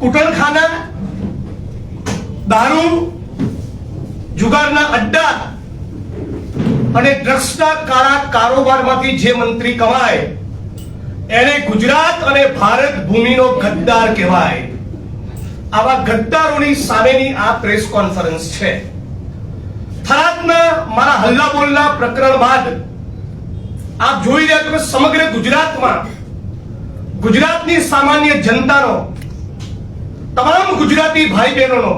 કુટણખાના દારૂ, જુગારના અડ્ડા અને ડ્રગ્સના કાળા કારોબારમાંથી જે મંત્રી કમાય, એને ગુજરાત અને ભારત ભૂમિનો ગદ્દાર કહેવાય. આવા ગદ્દારોની સામેની આ પ્રેસ કોન્ફરન્સ છે. થરાદના મારા હલ્લા બોલના પ્રકરણ બાદ આપ જોઈ રહ્યા છો સમગ્ર ગુજરાતમાં ગુજરાતની સામાન્ય જનતાનો તમામ ગુજરાતી ભાઈ બહેનોનો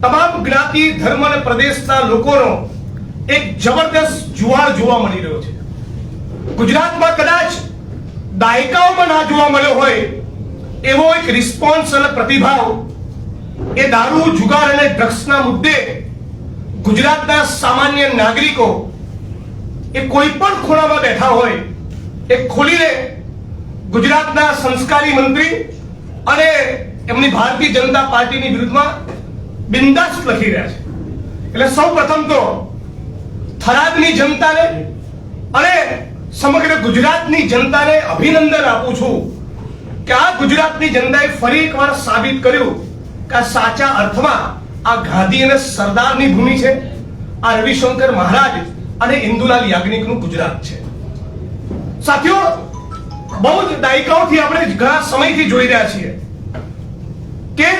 તમામ જ્ઞાતિ, ધર્મ અને પ્રદેશના લોકોનો એક જબરદસ્ત જુવાળ જોવા મળી રહ્યો છે. ગુજરાતમાં કદાચ દાયકાઓમાં ના જોવા મળ્યો હોય, એવો એક રિસ્પોન્સ અને પ્રતિભાવ એ દારૂ, જુગાર અને ડ્રગ્સના મુદ્દે ગુજરાતના સામાન્ય નાગરિકો એ કોઈ પણ ખૂણામાં બેઠા હોય, એ ખોલીને ગુજરાતના સંસ્કારી મંત્રી અને એમની ભારતીય જનતા પાર્ટીની વિરુદ્ધમાં બિંદાસ લખી રહ્યા છે. એટલે સૌ પ્રથમ તો થરાદની જનતાને અને સમગ્ર ગુજરાતની જનતાને અભિનંદન આપું છું કે આ ગુજરાતની જનતાએ ફરી એકવાર સાબિત કર્યું કે આ સાચા અર્થમાં આ ગાંધી અને સરદારની ભૂમિ છે. આ રવિશંકર મહારાજ અને ઇન્દુલાલ યાજ્ઞિકનું ગુજરાત છે. સાથીઓ, બહુ જ દાયકાઓથી આપણે ઘણા સમયથી જોઈ રહ્યા છીએ. કે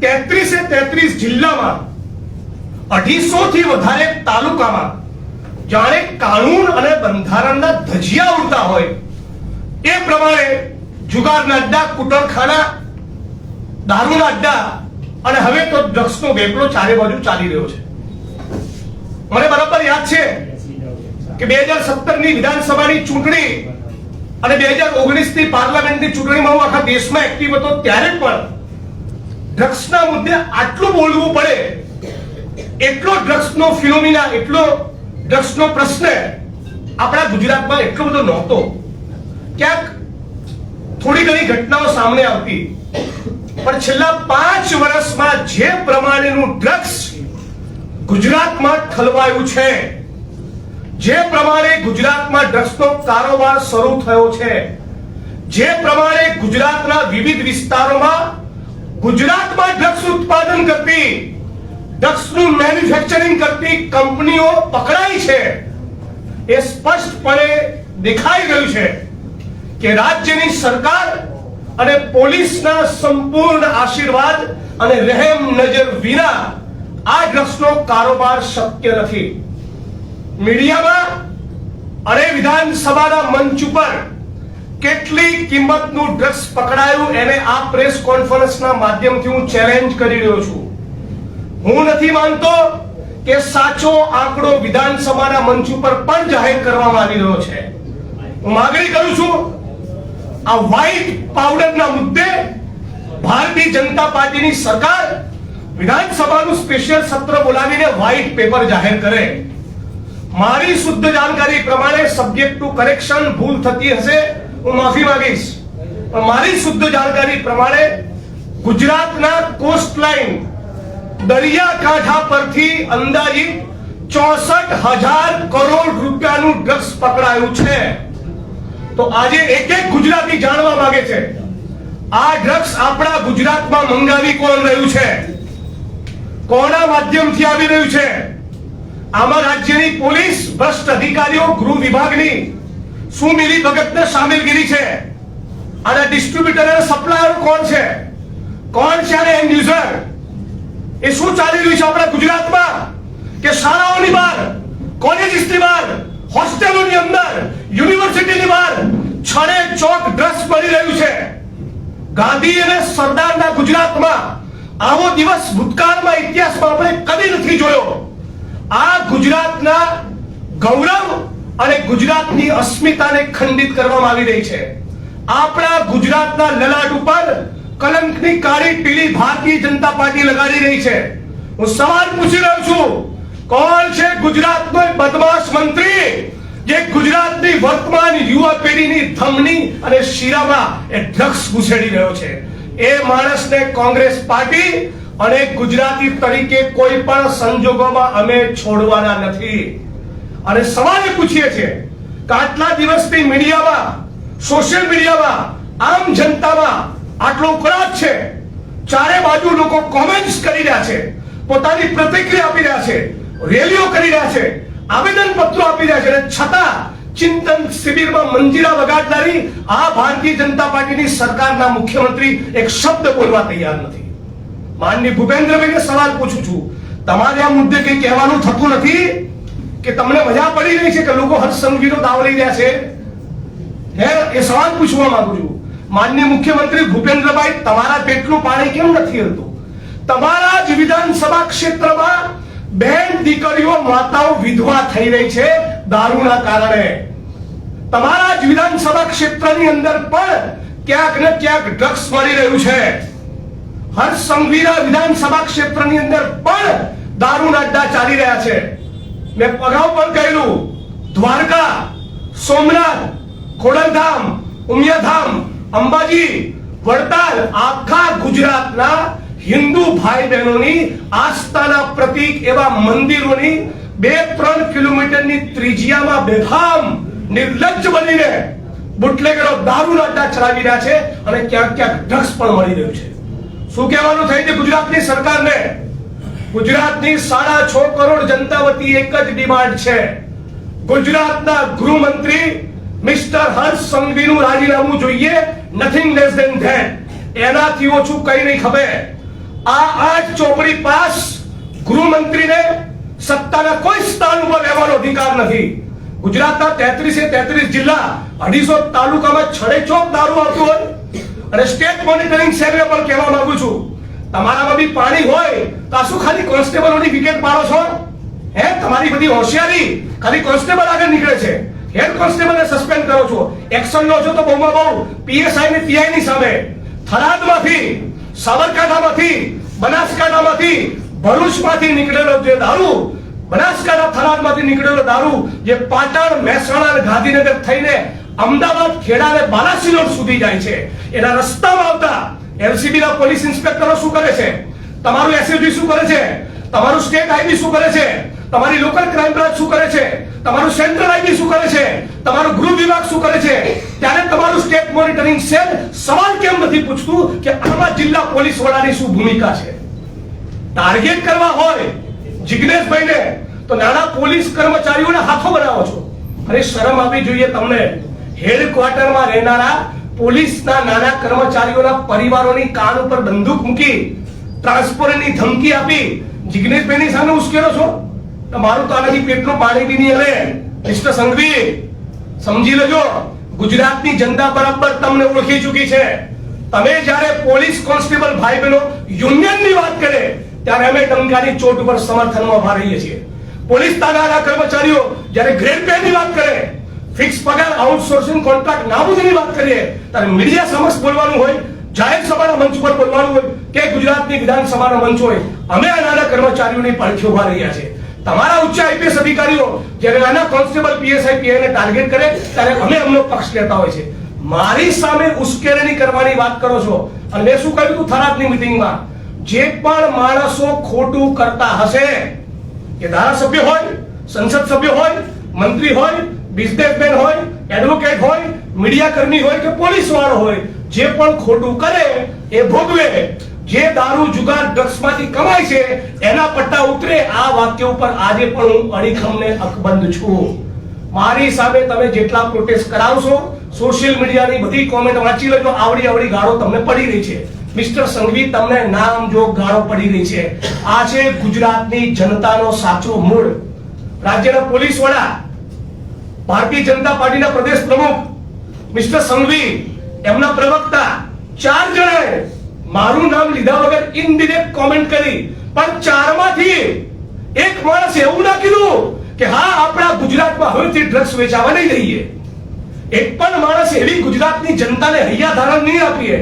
તેત્રીસે તેત્રીસ જિલ્લામાં, અઢીસો થી વધારે તાલુકામાં, જાણે કાનૂન અને બંધારણના ધજિયા ઉડતા હોય. એ પ્રમાણે જુગારના અડ્ડા કુટરખાના દારૂના અડ્ડા અને હવે તો ડ્રગ્સનો વેપલો ચારે બાજુ ચાલી રહ્યો છે. મને બરાબર યાદ છે કે બે હજાર સત્તરની વિધાનસભાની ચૂંટણી અને બે હજાર ઓગણીસની પાર્લામેન્ટની ચૂંટણીમાં હું આખા દેશમાં એક્ટિવ હતો ત્યારે પણ ડ્રગ્સના મુદ્દે આટલું બોલવું પડે, એટલો ડ્રગ્સનો ફિનોમિના, એટલો ડ્રગ્સનો પ્રશ્ન આપણા ગુજરાતમાં એટલો બધો નહોતો. ક્યાંક થોડી ઘણી ઘટનાઓ સામે આવતી. પણ છેલ્લા પાંચ વર્ષમાં જે પ્રમાણેનું ડ્રગ્સ ગુજરાતમાં ઠલવાયું છે, જે પ્રમાણે ગુજરાતમાં ડ્રગ્સનો કારોબાર શરૂ થયો છે, જે પ્રમાણે ગુજરાતના વિવિધ વિસ્તારોમાં ગુજરાતમાં ડ્રગ્સ ઉત્પાદન કરતી ડ્રગ્સનું મેન્યુફેક્ચરિંગ કરતી કંપનીઓ પકડાઈ છે. એ સ્પષ્ટપણે દેખાઈ રહ્યું છે કે રાજ્યની સરકાર અને પોલીસના સંપૂર્ણ આશીર્વાદ અને રહેમ નજર વિના આ ડ્રગ્સનો કારોબાર શક્ય નથી. મીડિયામાં અને વિધાનસભાના મંચ ઉપર કેટલી કિંમતનું ડ્રગ્સ પકડાયું એને આ પ્રેસ કોન્ફરન્સના માધ્યમથી હું ચેલેન્જ કરી રહ્યો છું. હું નથી માનતો કે સાચો આંકડો વિધાનસભાના મંચ ઉપર પણ જાહેર કરવામાં આવી રહ્યો છે. હું માગણી કરું છું, આ વ્હાઇટ પાવડરના મુદ્દે ભારતીય જનતા પાર્ટીની સરકાર વિધાનસભાનું સ્પેશિયલ સત્ર બોલાવીને વ્હાઇટ પેપર જાહેર કરે. મારી શુદ્ધ જાણકારી પ્રમાણે સબ્જેક્ટ ટુ કરેક્શન ભૂલ થતી હશે. હું માફી માંગીશ. મારી શુદ્ધ જાણકારી પ્રમાણે ગુજરાતના કોસ્ટ લાઇન દરિયાકાંઠા પરથી અંદાજિત ચોસઠ હજાર કરોડ રૂપિયાનું ડ્રગ્સ પકડાયું છે. તો આજે એક એક ગુજરાતી જાણવા માંગે છે, આ ડ્રગ્સ આપણા ગુજરાતમાં મંગાવી કોણ રહ્યું છે? કોના માધ્યમથી આવી રહ્યું છે? આમાં રાજ્યની પોલીસ, ભ્રષ્ટ અધિકારીઓ, ગૃહ વિભાગની શું મિલી ભગતને સામેલગીરી છે? અને ડિસ્ટ્રીબ્યુટર અને સપ્લાયર કોણ છે? કોણ છે અને એન્ડ યુઝર એ શું ચાલી રહ્યું છે આપણા ગુજરાતમાં? કે શાળાઓની બહાર કોલેજીસની બહાર હોસ્ટેલોની અંદર યુનિવર્સિટીની બહાર છડે ચોક ડ્રગ્સ પડી રહ્યું છે. ગાંધી અને સરદારના ગુજરાતમાં આવો દિવસ ભૂતકાળમાં ઇતિહાસમાં આપણે કદી નથી જોયો. આ ગુજરાતના ગૌરવ અને ગુજરાતની અસ્મિતાને ખંડિત કરવામાં આવી રહી છે. આપણા ગુજરાતના લલાટ ઉપર કલંકની કાળી પીળી ભારતીય જનતા પાર્ટી લગાડી રહી છે. હું સવાલ પૂછી રહ્યો છું, કોણ છે ગુજરાતનો બદમાશ મંત્રી જે ગુજરાતની વર્તમાન યુવા પેઢીની ધમની અને શીરામાં એ ડ્રગ્સ ઘુસેડી રહ્યો છે? એ માણસને કોંગ્રેસ પાર્ટી અને ગુજરાતી તરીકે કોઈ પણ સંજોગોમાં અમે છોડવાના નથી. અને સવાલ પૂછીએ છીએ કે આટલા દિવસથી મીડિયામાં, સોશિયલ મીડિયામાં, આમ જનતામાં આટલો ઉકળાટ છે? ચારે બાજુ લોકો કોમેન્ટ્સ કરી રહ્યા છે, પોતાની પ્રતિક્રિયા આપી રહ્યા છે, રેલીઓ કરી રહ્યા છે આવેદન પત્રો આપી રહ્યા છે. અને છતાં ચિંતન શિબિરમાં મંજીરા વગાડનારી આ ભારતીય જનતા પાર્ટીની સરકારના મુખ્યમંત્રી એક શબ્દ બોલવા તૈયાર નથી. માનની ભૂપેન્દ્રભાઈને સવાલ પૂછું છું. તમારે આ મુદ્દે કંઈ કહેવાનું થતું નથી? કે તમને મજા પડી રહી છે કે લોકો હર્ષ સંઘવીનો દાવ લઈ રહ્યા છે? હે, એ સવાલ પૂછવા માંગુ છું. માન્ય મુખ્યમંત્રી ભૂપેન્દ્રભાઈ, તમારા પેટનું પાણી કેમ નથી હલતું? તમારા જ વિધાનસભા ક્ષેત્રમાં બેન દીકરીઓ, માતાઓ વિધવા થઈ રહી છે દારૂના કારણે. તમારા જ વિધાનસભા ક્ષેત્રની અંદર પણ ક્યાંક ને ક્યાંક ડ્રગ્સ મળી રહ્યું છે. હર્ષ સંઘવીના વિધાનસભા ક્ષેત્રની અંદર પણ દારૂના અડ્ડા ચાલી રહ્યા છે. મેં અગાઉ પણ કહેલું દ્વારકા, સોમનાથ, ખોડલધામ, ઉમિયાધામ, અંબાજી, વડતાલ, આખા ગુજરાતના હિન્દુ ભાઈ બહેનોની આસ્થાના પ્રતીક એવા મંદિરોની બે ત્રણ કિલોમીટરની ત્રિજ્યામાં બેફામ નિર્લજ્જ બનીને બુટલેગરો દારૂના અડ્ડા ચલાવી રહ્યા છે અને ક્યાંક ક્યાંક ડ્રગ્સ પણ મળી રહ્યું છે. શું કહેવાનું થઈ છે ગુજરાતની સરકારને? ગુજરાતની સાડા છ કરોડ જનતા વતી એક જ ડિમાન્ડ છે. ગુજરાતના ગૃહમંત્રી મિસ્ટર હર્ષ સંઘવીનું રાજીનામું જોઈએ નથિંગ લેસ ધેન ધેટ એનાથી ઓછું કઈ નહીં ખબર આ આઠ ચોપડી પાસ ગૃહમંત્રીને સત્તાના કોઈ સ્થાન ઉપર રહેવાનો અધિકાર નથી. ગુજરાતના તેત્રીસે તેત્રીસ જિલ્લા અઢીસો તાલુકામાં છડે ચોક દારૂ આવતું હોય. અને સ્ટેટ મોનિટરિંગ સેલને પણ કહેવા માંગુ છું. તમારામાં બી પાણી હોય તો આ શું ખાલી કોન્સ્ટેબલોની વિકેટ પાડો છો? હે, તમારી બધી હોશિયારી ખાલી કોન્સ્ટેબલ આગળ નીકળે છે. હેડ કોન્સ્ટેબલને સસ્પેન્ડ કરો છો. એક્શન લો છો તો બહુમાં બહુ. પીએસઆઈ ને પીઆઈ ની સામે. થરાદમાંથી, સાબરકાંઠામાંથી, બનાસકાંઠામાંથી ભરૂચમાંથી નીકળેલો જે દારૂ, બનાસકાંઠા થરાદમાંથી નીકળેલો દારૂ જે પાટણ, મહેસાણા અને ગાંધીનગર થઈને અમદાવાદ, ખેડા અને બાલાસિનોર સુધી જાય છે. એના રસ્તામાં આવતા એલસીબી ના પોલીસ ઇન્સ્પેક્ટરો શું કરે છે? તમારું એસએસબી શું કરે છે? તમારું સ્ટેટ આઈબી શું કરે છે? તમારી લોકલ ક્રાઇમ બ્રાન્ચ શું કરે છે? તમારું સેન્ટ્રલ આઈબી શું કરે છે? તમારું ગૃહ વિભાગ શું કરે છે? ત્યારે તમારું સ્ટેટ મોનિટરિંગ સેલ સવાલ કેમ નથી પૂછતું કે આમાં જિલ્લા પોલીસ વડાની શું ભૂમિકા છે? ટાર્ગેટ કરવા હોય જિગ્નેશભાઈને, તો નાના પોલીસ કર્મચારીઓને હાથો બનાવો છો. અરે શરમ આપવી જોઈએ તમને. હેડક્વાર્ટરમાં રહેનારા પોલીસના નાના કર્મચારીઓના પરિવારોની કાન ઉપર બંદૂક મૂકી ટ્રાન્સપોર્ટની ધમકી આપી. જિગ્નેશભાઈની સામે ઉશ્કેરો છો. મારું તો આનાથી પેટનું પાણી બી નહીં હલે. મિસ્ટર સંઘવી સમજી લેજો, ગુજરાતની જનતા બરાબર તમને ઓળખી ચૂકી છે. તમે જ્યારે પોલીસ કોન્સ્ટેબલ ભાઈ બહેનો યુનિયનની વાત કરે, ત્યારે અમે ટંકારી ચોટ ઉપર સમર્થનમાં ઊભા રહીએ છીએ. પોલીસ તાનાના કર્મચારીઓ જ્યારે ગ્રેડ પે ની વાત કરે ફિક્સ પગાર, આઉટસોર્સિંગ કોન્ટ્રાક્ટ નાબૂદીની વાત કરીએ, ત્યારે મીડિયા સમક્ષ બોલવાનું હોય, જાહેર સભાના મંચ ઉપર બોલવાનું હોય, કે ગુજરાતની વિધાનસભાના મંચ હોય, અમે આ નાના કર્મચારીઓની પડખે ઊભા રહ્યા છે તમારા ઉચ્ચ આઈપીએસ અધિકારીઓ જ્યારે નાના કોન્સ્ટેબલ પીએસઆઈ પીઆઈ ને ટાર્ગેટ કરે, ત્યારે અમે અમનો પક્ષ લેતા હોય છે. મારી સામે ઉશ્કેરણી કરવાની વાત કરો છો, અને મેં શું કહ્યું હતું થરાદની મિટિંગમાં? જે પણ માણસો ખોટું કરતા હશે, કે ધારાસભ્ય હોય, સંસદ સભ્ય હોય, મંત્રી હોય બિઝનેસમેન હોય, એડવોકેટ હોય મીડિયા કર્મી હોય કે પોલીસ વાળો હોય, જે પણ ખોટું કરે, એ ભોગવે. જે દારૂ, જુગાર, ડ્રગ્સમાંથી કમાય છે, એના પટ્ટા ઉતરે. આ વાક્ય ઉપર આજે પણ હું અડીખમને અકબંધ છું. મારી સામે તમે જેટલા પ્રોટેસ્ટ કરાવશો સોશિયલ મીડિયાની બધી કોમેન્ટ વાંચી લેજો. આવડી આવડી ગાળો તમને પડી રહી છે. મિસ્ટર સંઘવી, તમને નામ જો ગાળો પડી રહી છે. આ છે ગુજરાતની જનતાનો સાચો મૂળ. રાજ્યના પોલીસ વડા ભારતીય જનતા પાર્ટીના પ્રદેશ પ્રમુખ મિસ્ટર સંઘવી, એમના પ્રવક્તા, ચાર જણાએ મારું નામ લીધા વગર ઇનડિરેક્ટ કોમેન્ટ કરી. પણ ચારમાંથી એક માણસ એવું ના કીધું કે હા, આપણા ગુજરાતમાં હવેથી ડ્રગ્સ વેચાવા નહીં દઈએ. એક પણ માણસ એવી ગુજરાતની જનતાને હૈયા ધારણ નહીં આપીએ,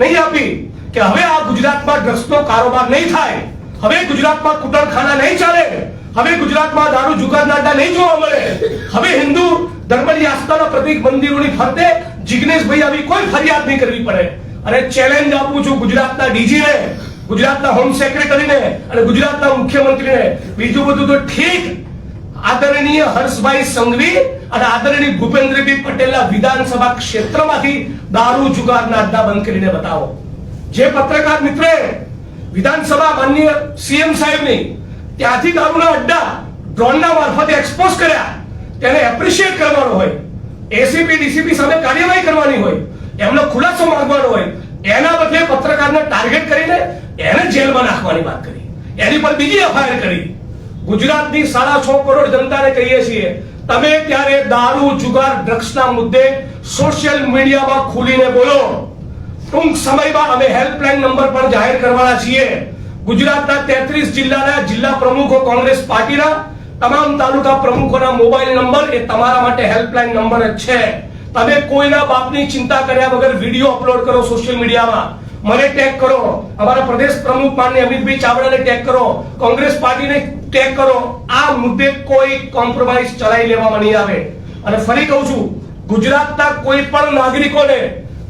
નહીં આપી કે હવે આ ગુજરાતમાં ડ્રગ્સનો કારોબાર નહીં થાય. હવે ગુજરાતમાં કુટરખાના નહીં ચાલે. હવે ગુજરાતમાં દારૂ જુગારના અડ્ડા નહીં જોવા મળે. હવે હિન્દુ ધર્મની આસ્થાના પ્રતિક મંદિરોની ફરતે જિગ્નેશભાઈ આવી કોઈ ફરિયાદ નહીં કરવી પડે. અને ચેલેન્જ આપું છું ગુજરાતના ડીજીને, ગુજરાતના હોમ સેક્રેટરીને અને ગુજરાતના મુખ્યમંત્રીને. બીજું બધું તો ઠીક. આદરણીય હર્ષભાઈ સંઘવી અને આદરણીય ભૂપેન્દ્રભાઈ પટેલના વિધાનસભા ક્ષેત્રમાંથી દારૂ જુગારના અડ્ડા બંધ કરીને બતાવો. જે પત્રકાર મિત્રે વિધાનસભા માનનીય સીએમ સાહેબની ત્યાંથી દારૂના અડ્ડા ડ્રોનના મારફતે એક્સપોઝ કર્યા. તેને એપ્રિશિએટ કરવાનો હોય. એસીપી ડીસીપી સામે કાર્યવાહી કરવાની હોય. એમનો ખુલાસો માંગવાનો હોય. એના બદલે પત્રકારને ટાર્ગેટ કરીને એને જેલમાં નાખવાની વાત કરી. એની પર બીજી એફઆઈઆર કરી. ગુજરાતની સાડા છ કરોડ જનતાને કહીએ છીએ, તમે ત્યારે દારૂ, જુગાર ડ્રગ્સના મુદ્દે સોશિયલ મીડિયામાં ખુલીને બોલો. ટૂંક સમયમાં અમે હેલ્પલાઇન નંબર પણ જાહેર કરવાના છીએ. ગુજરાતના તેત્રીસ જિલ્લાના જિલ્લા પ્રમુખો કોંગ્રેસ પાર્ટીના, તમામ તાલુકા પ્રમુખોના મોબાઈલ નંબર એ તમારા માટે હેલ્પલાઇન નંબર જ છે. તમે કોઈના બાપની ચિંતા કર્યા વગર વીડિયો અપલોડ કરો સોશિયલ મીડિયામાં. મને ટેગ કરો. અમારા પ્રદેશ પ્રમુખ માન્ય અમિતભાઈ ચાવડાને ટેગ કરો. કોંગ્રેસ પાર્ટીને ટેગ કરો. આ મુદ્દે કોઈ કોમ્પ્રોમાઇઝ ચલાવી લેવામાં નહીં આવે. અને ફરી કહું છું, ગુજરાતના કોઈ પણ નાગરિકોને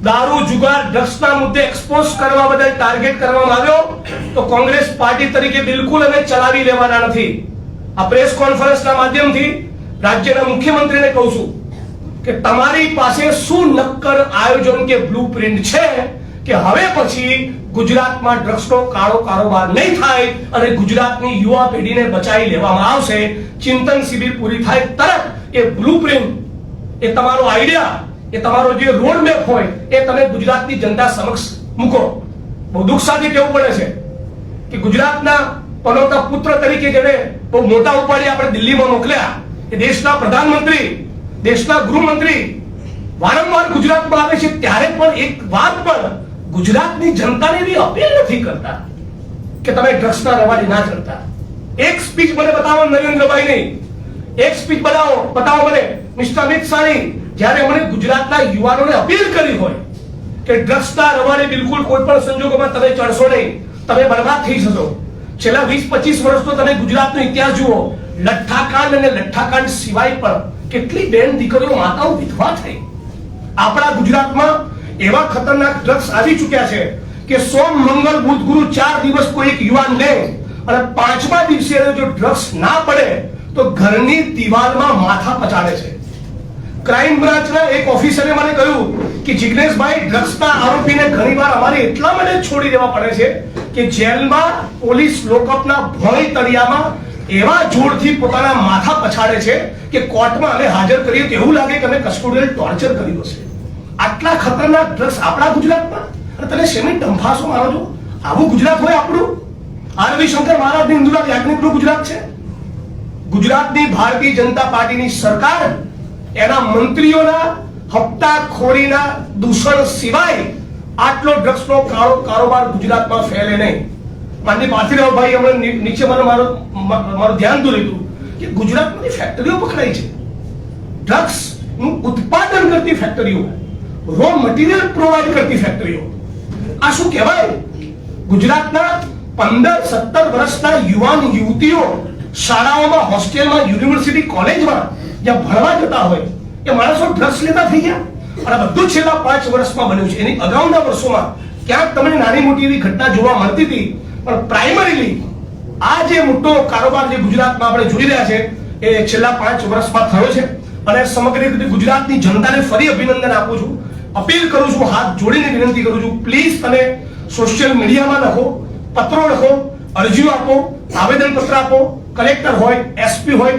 દારૂ, જુગાર, ડ્રગ્સના મુદ્દે એક્સપોઝ કરવા બદલ ટાર્ગેટ કરવામાં આવ્યો, તો કોંગ્રેસ પાર્ટી તરીકે બિલકુલ અમે ચલાવી લેવાના નથી. આ પ્રેસ કોન્ફરન્સના માધ્યમથી રાજ્યના મુખ્યમંત્રીને કહું છું કે તમારી પાસે શું નક્કર આયોજન કે બ્લુ છે કે હવે પછી ગુજરાતમાં ડ્રગ્સનો કાળો કારોબાર નહીં થાય અને ગુજરાતની યુવા પેઢીને બચાવી લેવામાં આવશે? ચિંતન શિબિર પૂરી થાય તરત એ બ્લુ એ તમારો આઈડિયા એ તમારો જે રોડ મેપ હોય એ તમે ગુજરાતની જનતા સમક્ષ મૂકો. બહુ દુઃખ સાથે કહેવું પડે છે કે ગુજરાતના પનોતા પુત્ર તરીકે જેને બહુ મોટા ઉપાડી આપણે દિલ્હીમાં મોકલ્યા, એ દેશના પ્રધાનમંત્રી, દેશના ગૃહમંત્રી વારંવાર ગુજરાતમાં આવે છે ત્યારે પણ એક વાત પણ ગુજરાતની જનતાને એવી અપીલ નથી કરતા કે તમે ડ્રગ્સના રવાડી ના ચડતા. એક સ્પીચ મને બતાવો નરેન્દ્રભાઈની એક સ્પીચ બતાવો બતાવો મને. મિસ્ટર અમિત શાહની જ્યારે મને ગુજરાતના યુવાનોને અપીલ કરી હોય કે ડ્રગ્સના રવાને બિલકુલ કોઈ પણ સંજોગોમાં તમે ચડશો નહીં, તમે બરબાદ થઈ જશો. છેલ્લા વીસ પચીસ વર્ષનો તમે ગુજરાતનો ઇતિહાસ જુઓ. લઠ્ઠાકાંડ અને લઠ્ઠાકાંડ સિવાય પણ કેટલી બેન દીકરીઓ માતાઓ વિધવા થઈ. આપણા ગુજરાતમાં એવા ખતરનાક ડ્રગ્સ આવી ચૂક્યા છે કે સોમ, મંગળ, બુધ, ગુરુ ચાર દિવસ કોઈ એક યુવાન લે અને પાંચમા દિવસે જો ડ્રગ્સ ના પડે, તો ઘરની દિવાલમાં માથા પચાડે છે. ક્રાઇમ બ્રાન્ચના એક ઓફિસરે મને કહ્યું કે, જિગ્નેશભાઈ ડ્રગ્સના આરોપીને ઘણીવાર અમારે એટલા માટે છોડી દેવા પડે છે કે જેલમાં પોલીસ લોકઅપના ભય તળિયામાં એવા જોરથી પોતાના માથા પછાડે છે કે કોર્ટમાં અમે હાજર કરીએ તો એવું લાગે કે અમે કસ્ટોડિયલ ટોર્ચર કર્યું છે આટલા ખતરનાક ડ્રગ્સ આપણા ગુજરાતમાં? અને તને શેની ડંફાસો મારો છો? આવું ગુજરાત હોય આપણું? આ રવિશંકર મહારાજની ઇન્દુરાજ યાજ્ઞિકનું ગુજરાત છે? ગુજરાતની ભારતીય જનતા પાર્ટીની સરકાર એના મંત્રીઓના હપ્તાખોરીના દૂષણ સિવાય આટલો ડ્રગ્સનો કાળો કારોબાર ગુજરાતમાં ફેલે નહીં. માનની પાર્થિવભાઈ ભાઈ ની- નીચે મને મારો મારું ધ્યાન દોર્યું કે ગુજરાતની ફેક્ટરીઓ પકડાઈ છે. ડ્રગ્સનું ઉત્પાદન કરતી ફેક્ટરીઓ રો મટીરિયલ પ્રોવાઈડ કરતી ફેક્ટરીઓ આ શું કહેવાય? ગુજરાતના પંદર, સત્તર વર્ષના યુવાન યુવતીઓ શાળાઓમાં હોસ્ટેલમાં યુનિવર્સિટી કોલેજમાં જ્યાં ભણવા જતા હોય, એ માણસો ડ્રગ્સ લેતા થઈ ગયા. અને બધું છેલ્લા પાંચ વર્ષમાં બન્યું છે. એની અગાઉના વર્ષોમાં ક્યાંક તમને નાની મોટી એવી ઘટના જોવા મળતી હતી, પણ પ્રાઇમરીલી આ જે મોટો કારોબાર જે ગુજરાતમાં આપણે જોઈ રહ્યા છે, એ છેલ્લા પાંચ વર્ષમાં થયો છે. અને સમગ્ર રીતે ગુજરાતની જનતાને ફરી અભિનંદન આપું છું. અપીલ કરું છું, હાથ જોડીને વિનંતી કરું છું પ્લીઝ તમે સોશિયલ મીડિયામાં લખો, પત્રો લખો, અરજીઓ આપો આવેદન પત્ર આપો. કલેક્ટર હોય એસપી હોય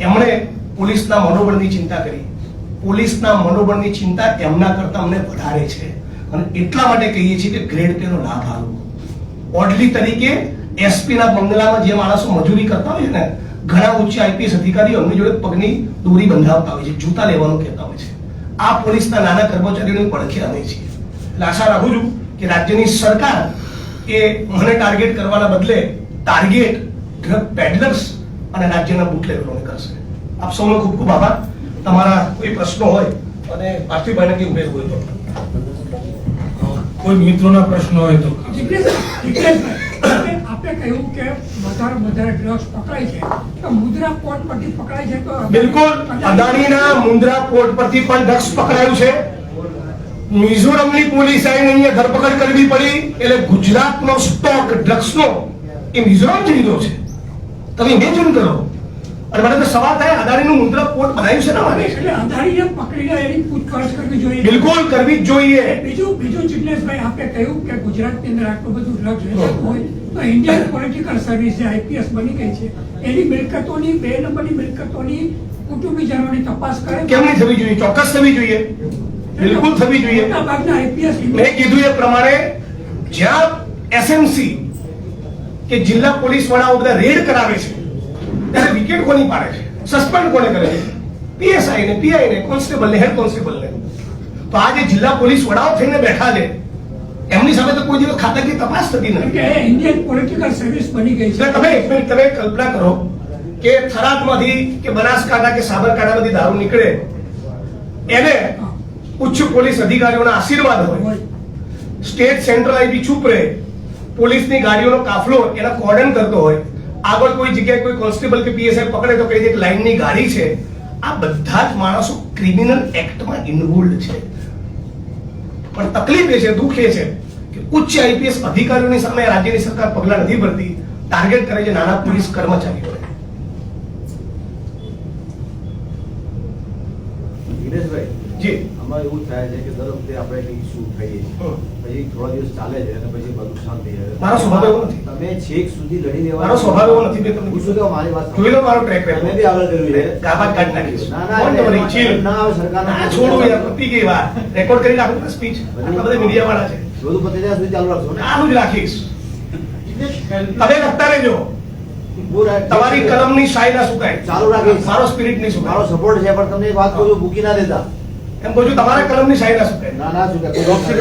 એમણે પોલીસના મનોબળની ચિંતા કરી. પોલીસના મનોબળની ચિંતા એમના કરતા અમને વધારે છે. અને એટલા માટે કહીએ છીએ કે ગ્રેડ પેનો લાભ આપવો ઓડલી તરીકે એસપીના બંગલામાં જે માણસો મજૂરી કરતા હોય ને, ઘણા ઉચ્ચ આઈપીએસ અધિકારીઓ એમની જોડે પગની દોરી બંધાવતા હોય છે, જૂતા લેવાનું કહેતા હોય છે. આ પોલીસના નાના કર્મચારીઓની પડખે અમે છીએ. એટલે આશા રાખું છું કે રાજ્યની સરકાર એ મને ટાર્ગેટ કરવાના બદલે ટાર્ગેટ ડ્રગ પેડલર્સ અને રાજ્યના બુટલેગરોને કરશે આપ સૌનો ખૂબ ખૂબ આભાર. તમારા કોઈ પ્રશ્નો હોય અને પાર્થિવભાઈને કંઈ ઉમેરવું હોય તો. કોઈ મિત્રોના પ્રશ્નો હોય તો. આપણે કહ્યું કે વધારે વધારે ડ્રગ્સ પકડાય છે. તો મુદ્રા પોર્ટ પરથી પકડાય છે તો બિલકુલ. અદાણીના મુદ્રા પોર્ટ પરથી પણ ડ્રગ્સ પકડાયું છે. મિઝોરમની પોલીસ આવીને અહીંયા ધરપકડ કરવી પડી. એટલે ગુજરાતનો સ્ટોક ડ્રગ્સનો એ મિઝોરમ જઈ રહ્યો છે. તમે ઇમેજિન કરો? અને મને તો સવાલ થાય અદાણીનું મુદ્રા પોર્ટ બનાવ્યું છે ને મારે એટલે અદાણીને પકડીને એની પૂછપરછ કરવી જોઈએ. બિલકુલ કરવી જ જોઈએ. બીજું બીજું જિગ્નેશભાઈ આપણે કહ્યું કે ગુજરાતની અંદર આટલું બધું ડ્રગ્સ વેચાતું હોય તો ઇન્ડિયન પોલિટિકલ સર્વિસ જે આઈપીએસ બની ગઈ છે એની મિલકતોની બે નંબરની મિલકતોની કુટુંબીજનોની તપાસ કરે. કેમ નહીં થવી જોઈએ? ચોક્કસ થવી જોઈએ. બિલકુલ થવી જોઈએ. મેં કીધું એ પ્રમાણે જ્યાં એસએમસી કે જિલ્લા પોલીસ વડાઓ બધા રેડ કરાવે છે. ત્યારે વિકેટ કોની પાડે છે? સસ્પેન્ડ કોને કરે છે? પીએસઆઈ ને પીઆઈ ને કોન્સ્ટેબલ ને હેડ કોન્સ્ટેબલ ને. તો આ જે જિલ્લા પોલીસ વડાઓ થઈને બેઠા છે. એમની સામે તો કોઈ દિવસ ખાતાકીય તપાસ થતી નથી. ઇન્ડિયન પોલિટિકલ સર્વિસ બની ગઈ છે. તમે એક મિનિટ તમે કલ્પના કરો કે થરાદમાંથી કે બનાસકાંઠા કે સાબરકાંઠામાંથી દારૂ નીકળે. એને ઉચ્ચ પોલીસ અધિકારીઓના આશીર્વાદ હોય. હોય. સ્ટેટ સેન્ટ્રલ આઈપી ચૂપ રહે. પોલીસની ગાડીઓનો કાફલો એના કોર્ડન કરતો હોય આગળ કોઈ જગ્યાએ કોઈ કોન્સ્ટેબલ કે પીએસઆઈ પકડે તો કહી દે કે ગાડી છે. આ બધા જ માણસો ક્રિમિનલ એક્ટમાં ઇન્વોલ્વ છે. પણ તકલીફ એ છે દુઃખ એ છે કે ઉચ્ચ આઈપીએસ અધિકારીઓની સામે રાજ્યની સરકાર પગલાં નથી ભરતી. ટાર્ગેટ કરે છે નાના પોલીસ કર્મચારીઓ દિનેશભાઈ જી. આમાં એવું થાય છે કે દર વખતે આપણે કંઈક ઇસ્યુ થઈએ પછી થોડા દિવસ ચાલે છે અને પછી બધું શાંત થઈ જાય મારો સ્વભાવ એવો નથી. તમે છેક સુધી લડી લેવા મારો સ્વભાવ એવો નથી, મેં તમને હું કે મારી વાત જોઈ લો મારો ટ્રેક તમે બી આગળ કર્યું છે જ કાઢી નાખીશ ના, ના, chill. ના આવે સરકાર ના, છોડો યાર પતી ગઈ વાત. રેકોર્ડ કરી નાખું સ્પીચ આટલા બધા મીડિયા વાળા છે. બધું પતી જાય સુધી ચાલુ રાખશો ને? આનું જ રાખીશ. તમે કરતા રહેજો. તમારી કલમની શાહી ના સુકાય. ચાલુ રાખીશ. મારો સ્પિરિટ નહીં મારો સુકાય સપોર્ટ છે પણ તમને એક વાત કહું મૂકી ના દેતા એમ કહું છું તમારા કલમની સાઈડ ના સુકાય ના ના શું કહે ડોક્ટર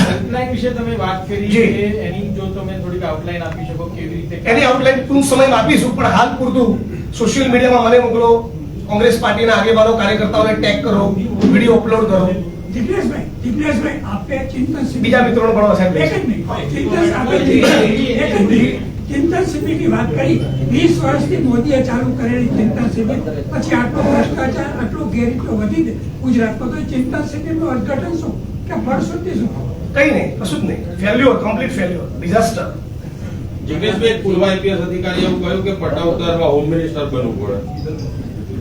હેલ્પલાઇન વિશે તમે વાત કરી છે એની જો તમે થોડીક આઉટલાઈન આપી શકો કેવી રીતે એની આઉટલાઈન ટૂંક સમયમાં આપીશું પણ હાલ પૂરતું સોશિયલ મીડિયામાં મને મોકલો. કોંગ્રેસ પાર્ટીના આગેવાનો કાર્યકર્તાઓને ટેગ કરો વીડિયો અપલોડ કરો. જિગ્નેશભાઈ જિગ્નેશભાઈ આપણે ચિંતન બીજા મિત્રોને ભણવા સાહેબ એક જ નહીં ચિંતન આપે એક જ મિનિટ. ચિંતન શિબિરની વાત કરી વીસ વર્ષથી મોદીએ ચાલુ કરેલી ચિંતન શિબિર પછી આટલો ભ્રષ્ટાચાર આટલો ગેરરીતો વધી ગુજરાતમાં તો ચિંતન શિબિરનું અર્થઘટન શું? કે ફળશ્રુતિ શું? કઈ નહીં કશું જ નહીં. ફેલ્યોર કમ્પ્લીટ ફેલ્યોર ડિઝાસ્ટર જિગ્નેશભાઈ પૂર્વ આઈપીએસ અધિકારી એવું કહ્યું કે પટ્ટા ઉતારવા હોમ મિનિસ્ટર બનવું પડે.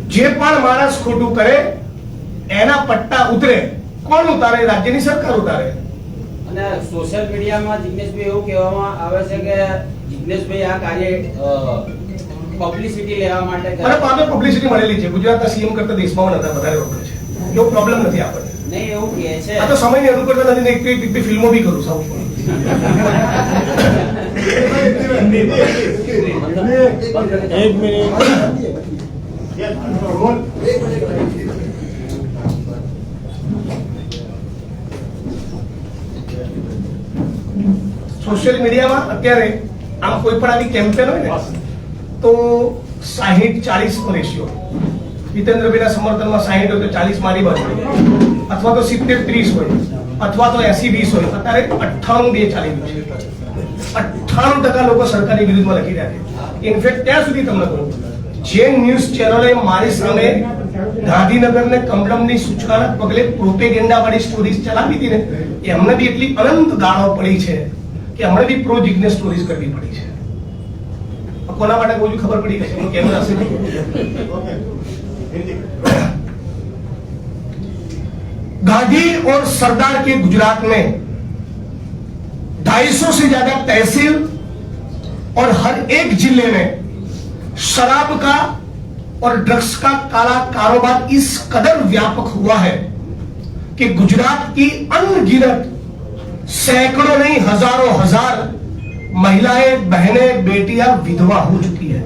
જે પણ માણસ ખોટું કરે એના પટ્ટા ઉતરે. કોણ ઉતારે? રાજ્યની સરકાર ઉતારે. અને સોશિયલ મીડિયામાં જિગ્નેશભાઈ એવું કહેવામાં આવે છે કે જિગ્નેશભાઈ આ કાર્ય પબ્લિસિટી લેવા માટે કરે અને પામે પબ્લિસિટી મળેલી છે. ગુજરાતના સીએમ કરતા દેશમાં પણ વધારે વખત છે. એવો પ્રોબ્લેમ નથી આપણને. નહીં એવું કહે છે. આ તો સમયની અનુકૂળતા નથી ને એક બે ફિલ્મો બી કરું સાઉથ એક મિનિટ. સોશિયલ મીડિયામાં અત્યારે આમ કોઈ પણ આવી કેમ્પેન હોય ને, તો સાહીઠ, ચાલીસ નો રેશિયો જીતેન્દ્રભાઈના સમર્થનમાં સાહીઠ હોય તો ચાલીસ મારી બાજુ અથવા તો સિત્તેર, ત્રીસ હોય. અથવા તો એસી, વીસ હોય. અત્યારે અઠ્ઠાણું બે ચાલી રહ્યું છે. અઠ્ઠાણું ટકા લોકો સરકારની વિરુદ્ધમાં લખી રહ્યા છે. ઇનફેક્ટ ત્યાં સુધી તમને કહું, જે ન્યૂઝ ચેનલે મારી સામે ગાંધીનગર ને કમલમની સૂચનાના પગલે પ્રોપેગેન્ડા વાળી સ્ટોરીઝ ચલાવી હતી ને, એમને બી એટલી અનંત ગાળો પડી છે. કે અમને બી પ્રો જિગ્નેશ સ્ટોરીઝ કરવી પડી છે કોના માટે કોઈ ખબર પડી ગઈ છે હું કેમ હશે गांधी और सरदार के गुजरात में 250 से ज्यादा तहसील और हर एक जिले में शराब का और ड्रग्स का काला कारोबार इस कदर व्यापक हुआ है कि गुजरात की अनगिनत सैकड़ों नहीं, हज़ारों हज़ार महिलाएँ, बहनें, बेटियाँ विधवा हो चुकी है।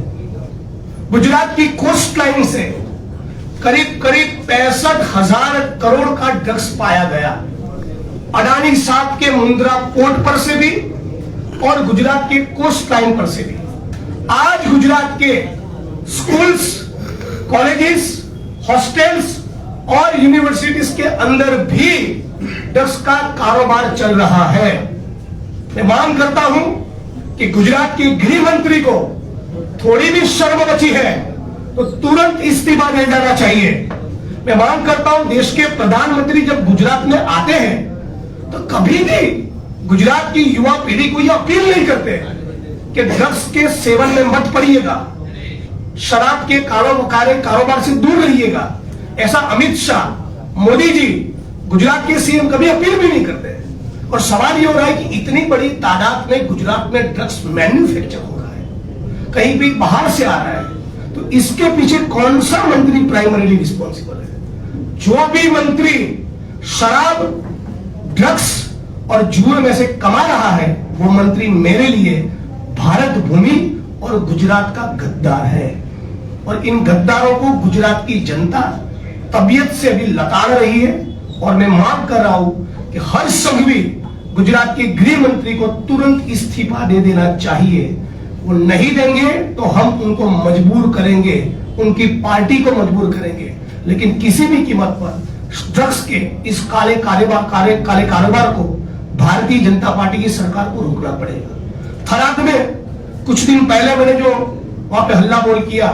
गुजरात की कोस्ट लाइन से करीब करीब पैंसठ हज़ार करोड़ का ड्रग्स पाया गया। अडानी साहब के मुंद्रा पोर्ट पर से भी और गुजरात के कोस्ट लाइन पर से भी। आज गुजरात के स्कूल्स कॉलेजेस हॉस्टल्स और यूनिवर्सिटीज के अंदर भी ड्रग्स का कारोबार चल रहा है। मैं मांग करता हूँ कि गुजरात के गृह मंत्री को थोड़ी भी शर्म बची है तो तुरंत इस्तीफा दे जाना चाहिए। मैं मांग करता हूँ देश के प्रधानमंत्री जब गुजरात में आते हैं तो कभी भी गुजरात की युवा पीढ़ी को यह अपील नहीं करते कि ड्रग्स के सेवन में मत पड़िएगा, शराब के कारोबार से दूर रहिएगा। ऐसा अमित शाह, मोदी जी गुजरात के सीएम कभी अपील भी नहीं करते। और सवाल ये हो रहा है कि इतनी बड़ी तादाद में गुजरात में ड्रग्स मैन्युफैक्चर हो रहा है। कहीं भी बाहर से आ रहा है तो इसके पीछे कौन सा मंत्री प्राइमरीली रिस्पॉन्सिबल है? जो भी मंत्री शराब ड्रग्स और जुए में से कमा रहा है, वो मंत्री मेरे लिए भारत भूमि और गुजरात का गद्दार है। और इन गद्दारों को गुजरात की जनता तबीयत से अभी लताड़ रही है। और मैं मांग कर रहा हूँ कि हर संघवी गुजरात के गृह मंत्री को तुरंत इस्तीफा दे देना चाहिए। वो नहीं देंगे तो हम उनको मजबूर करेंगे, उनकी पार्टी को मजबूर करेंगे। लेकिन किसी भी कीमत पर ड्रग्स के इस काले कारोबार काले काले कारोबार को भारतीय जनता पार्टी की सरकार को रोकना पड़ेगा। थराद में कुछ दिन पहले मैंने जो वहाँ पे हल्ला बोल किया,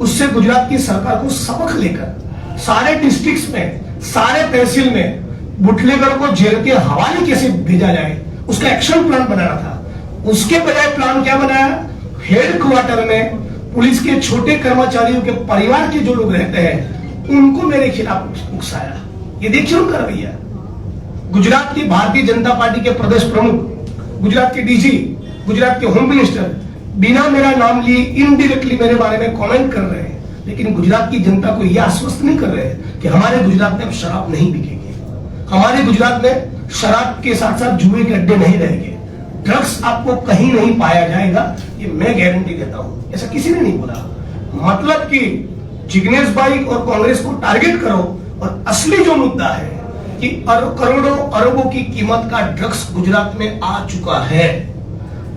उससे गुजरात की सरकार को सबक लेकर सारे डिस्ट्रिक्ट्स में सारे तहसील में बुटलेगर को जेल के हवाले कैसे भेजा जाए? उसका एक्शन प्लान बनाना था। उसके बजाय प्लान क्या बनाया? हेड क्वार्टर में पुलिस के छोटे कर्मचारियों के परिवार के जो लोग रहते हैं, उनको मेरे खिलाफ उकसाया। ये देखिए उनका रवैया। गुजरात की भारतीय जनता पार्टी के प्रदेश प्रमुख, गुजरात के डीजी, गुजरात के होम मिनिस्टर बिना मेरा नाम लिए इनडायरेक्टली मेरे बारे में कमेंट कर रहे हैं। लेकिन गुजरात की जनता को यह आश्वस्त नहीं कर रहे हैं कि हमारे गुजरात में अब शराब नहीं बिकेगी। हमारे गुजरात में शराब के साथ साथ जुए के अड्डे नहीं रहेंगे। ड्रग्स आपको कहीं नहीं पाया जाएगा, ये मैं गारंटी देता हूँ। ऐसा किसी ने नहीं बोला। मतलब कि जिग्नेश भाई और कांग्रेस को टारगेट करो और असली जो मुद्दा है कि करोड़ों अरबों की कीमत का ड्रग्स गुजरात में आ चुका है।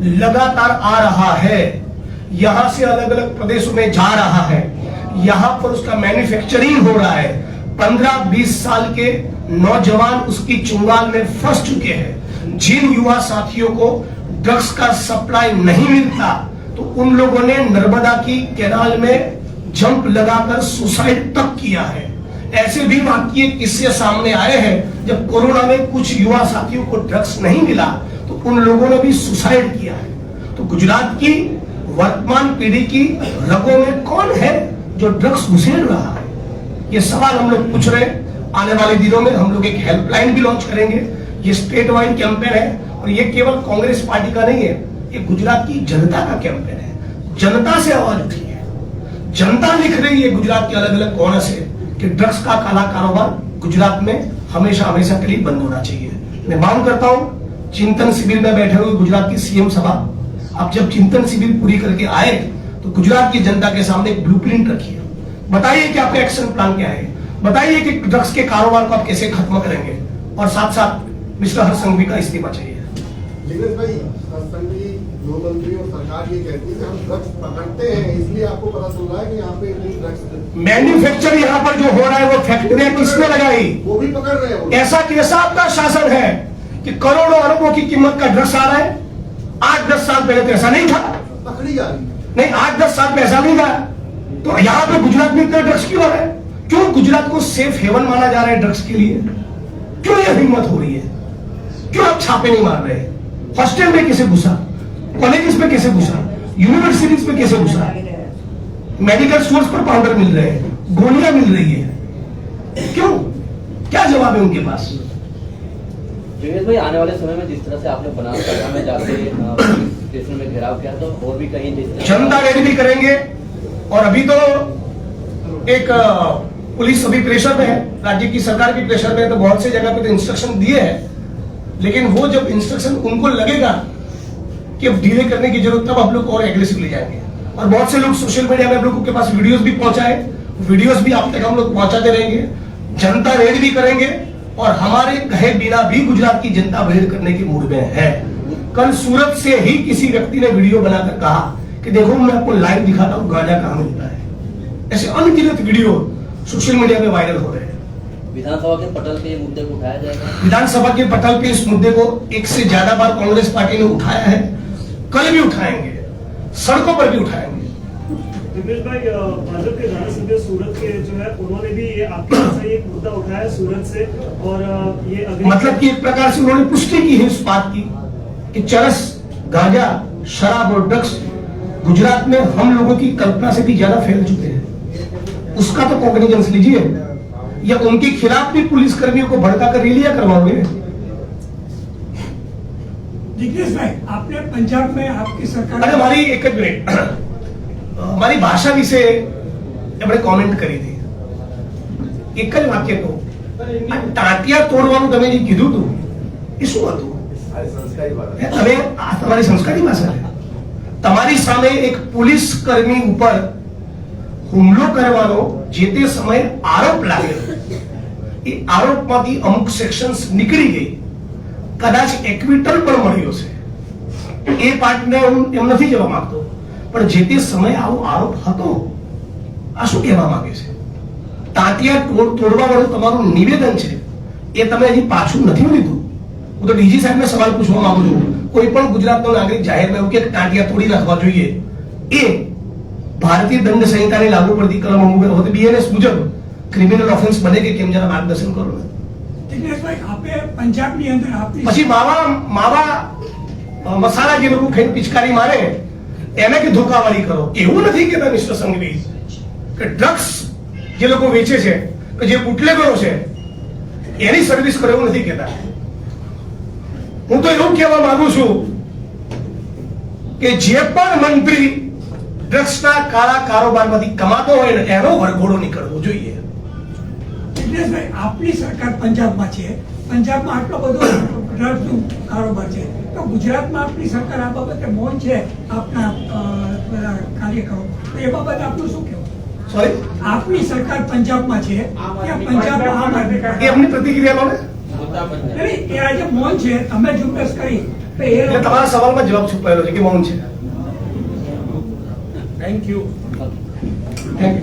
लगातार आ रहा है। यहाँ से अलग अलग प्रदेशों में जा रहा है। यहाँ पर उसका मैन्युफैक्चरिंग हो रहा है। पंद्रह बीस साल के नौजवान उसकी चुंगाल में फंस चुके हैं। जिन युवा साथियों को ड्रग्स का सप्लाई नहीं मिलता तो उन लोगों ने नर्मदा की कैनाल में जंप लगाकर सुसाइड तक किया है। ऐसे भी वाक्य किससे सामने आए हैं। जब कोरोना में कुछ युवा साथियों को ड्रग्स नहीं मिला तो उन लोगों ने भी सुसाइड किया है। तो गुजरात की वर्तमान पीढ़ी की रगों में कौन है जो ड्रग्स घुसेड़ रहा है, ये सवाल हम लोग पूछ रहे हैं। आने वाले दिनों में हम लोग एक हेल्पलाइन भी लॉन्च करेंगे। ये स्टेट वाइड कैंपेन है और ये केवल कांग्रेस पार्टी का नहीं है, ये गुजरात की जनता का कैंपेन है। जनता से आवाज़ उठी है। जनता लिख रही है गुजरात के अलग अलग कोने से कि ड्रग्स का काला कारोबार गुजरात में हमेशा हमेशा के लिए बंद होना चाहिए। मैं मांग करता हूँ, चिंतन शिविर में बैठे हुए गुजरात की सीएम सभा, आप जब चिंतन शिविर पूरी करके आए तो गुजरात की जनता के सामने एक ब्लूप्रिंट रखिए बताइए कि आपका एक्शन प्लान क्या है? बताइए कि ड्रग्स के कारोबार को आप कैसे खत्म करेंगे? और साथ साथ मिस्टर हरसंघवी का इस्तीफा चाहिए। भाई मंत्री और सरकार ये कहती है हम ड्रग्स पकड़ते हैं इसलिए आपको पता चल रहा है कि यहाँ पे ड्रग्स मैन्युफैक्चर यहाँ पर जो हो रहा है वो फैक्ट्रियाँ किसने लगाई? वो भी पकड़ रहे हैं। ऐसा कैसा आपका शासन है कि करोड़ों अरबों की कीमत का ड्रग्स आ रहा है। आठ दस साल पहले तो ऐसा नहीं था। पकड़ी जा रही है। नहीं आठ दस साल में ऐसा नहीं था तो यहाँ पे गुजरात में इतना ड्रग्स क्यों है? क्यों गुजरात को सेफ़ हेवन माना जा रहा है ड्रग्स के लिए? क्यों यह हिम्मत हो रही है? क्यों आप छापे नहीं मार रहे हॉस्टल में कैसे घुसा? कॉलेजेस में कैसे घुसा? यूनिवर्सिटीज में कैसे घुसा? मेडिकल स्टोर्स पर पाउडर मिल रहे हैं, गोलियाँ मिल रही है। क्यों? क्या जवाब है उनके पास? भाई, आने वाले समय में जिस तरह से आपने में जाके स्टेशन में घेराव किया तो और भी कहीं जनता रेडी भी करेंगे, और अभी तो एक पुलिस अभी प्रेशर में है, राज्य की सरकार भी प्रेशर में है तो बहुत से जगह पे तो इंस्ट्रक्शन दिए हैं। लेकिन वो जब इंस्ट्रक्शन उनको लगेगा कि अब डिले करने की ज़रूरत, तब आप लोग और एग्रेसिव ले जाएँगे। और बहुत से लोग सोशल मीडिया में आप लोगों के पास वीडियोस भी पहुँचाए वीडियोस भी आप तक हम लोग पहुंचाते रहेंगे। जनता रेड भी करेंगे और हमारे कहे बिना भी गुजरात की जनता रेड करने के मूड में है। कल सूरत से ही किसी व्यक्ति ने वीडियो बनाकर कहा कि देखो मैं आपको लाइव दिखाता हूँ गांजा कहाँ मिलता है। ऐसे अनगिनत वीडियो सोशल मीडिया में वायरल हो रहे हैं। विधानसभा के पटल पे मुद्दे को उठाया जाएगा? विधानसभा के पटल पे इस मुद्दे को एक से ज़्यादा बार कांग्रेस पार्टी ने उठाया है। कल भी उठाएँगे सड़कों पर भी उठाएँगे। दिमेश भाई भाजपा के धारा सभ्य सूरत के जो है उन्होंने भी ये आपके से एक मुद्दा उठाया सूरत से और ये मतलब कि एक प्रकार से उन्होंने पुष्टि की है उस बात की कि चरस गांजा शराब और ड्रग्स गुजरात में हम लोगों की कल्पना से भी ज़्यादा फैल चुके हैं। उसका तो कॉग्निजेंस लीजिए। या उनके खिलाफ भी पुलिस कर्मियों को भड़का कर रिलिया करवाओगे? जिग्नेश भाई आपने पंजाब में आपकी सरकार अरे हमारी एक मिनट। મારી ભાષા વિશે એમણે કોમેન્ટ કરી હતી. એક જ વાક્ય કહું. તાંતિયા તોડવાનું તમે જે કીધું હતું એ શું હતું? તમે આ તમારી સંસ્કારી ભાષા તમારી સામે એક પોલીસ કર્મી ઉપર હુમલો કરવાનો જે તે સમયે આરોપ લાગેલો. એ આરોપમાંથી અમુક સેક્શન્સ નીકળી ગઈ. કદાચ એક્વિટલ પણ મળ્યો છે. એ પાર્ટને હું એમ નથી જવા માંગતો. પણ જે તે સમયે આવો આરોપ હતો આ શું કહેવા માંગે છે? તાંતિયા તોડ તોડવા વાળું તમારું નિવેદન છે એ તમે હજી પાછું નથી લીધું હું તો ડીજી સાહેબને સવાલ પૂછવા માંગુ છું. કોઈ પણ ગુજરાતનો નાગરિક જાહેરમાં એવું કે ટાંટિયા તોડી નાખવા જોઈએ. એ ભારતીય દંડ સંહિતાને લાગુ પડતી કલમ અમુક હોતી બીએનએસ મુજબ ક્રિમિનલ ઓફેન્સ બને કે કેમ જરા માર્ગદર્શન કરો ને. પછી માવા માવા મસાલા જે લોકો ખાઈને પિચકારી મારે એને કે ધોકાવાળી કરો? એવું નથી કહેતા મિસ્ટર સંઘવી કે ડ્રગ્સ જે લોકો વેચે છે, કે જે બુટલેગરો છે, એની સર્વિસ કરો એવું નથી કહેતા. હું તો એવું કહેવા માંગુ છું કે જે પણ મંત્રી ડ્રગ્સના કાળા કારોબારમાંથી કમાતો હોય ને, એનો વરઘોડો નીકળવો જોઈએ. આપની સરકાર પંજાબમાં છે. પંજાબમાં આટલો બધો ડ્રગ્સનું કારોબાર છે. તો ગુજરાતમાં આપની સરકાર આ બાબતે મૌન છે આપના કાર્યકરો. તો એ બાબત આપનું શું કહેવું? સોરી આપની સરકાર પંજાબમાં છે. ત્યાં પંજાબમાં આમ આદમી એમની પ્રતિક્રિયા લો ને? મુદ્દા પર નહીં, એ આજે મૌન છે તમે ઝુંબેશ કરી. તો એ તમારા સવાલમાં જવાબ છુપાયેલો છે કે મૌન છે? Thank you thank you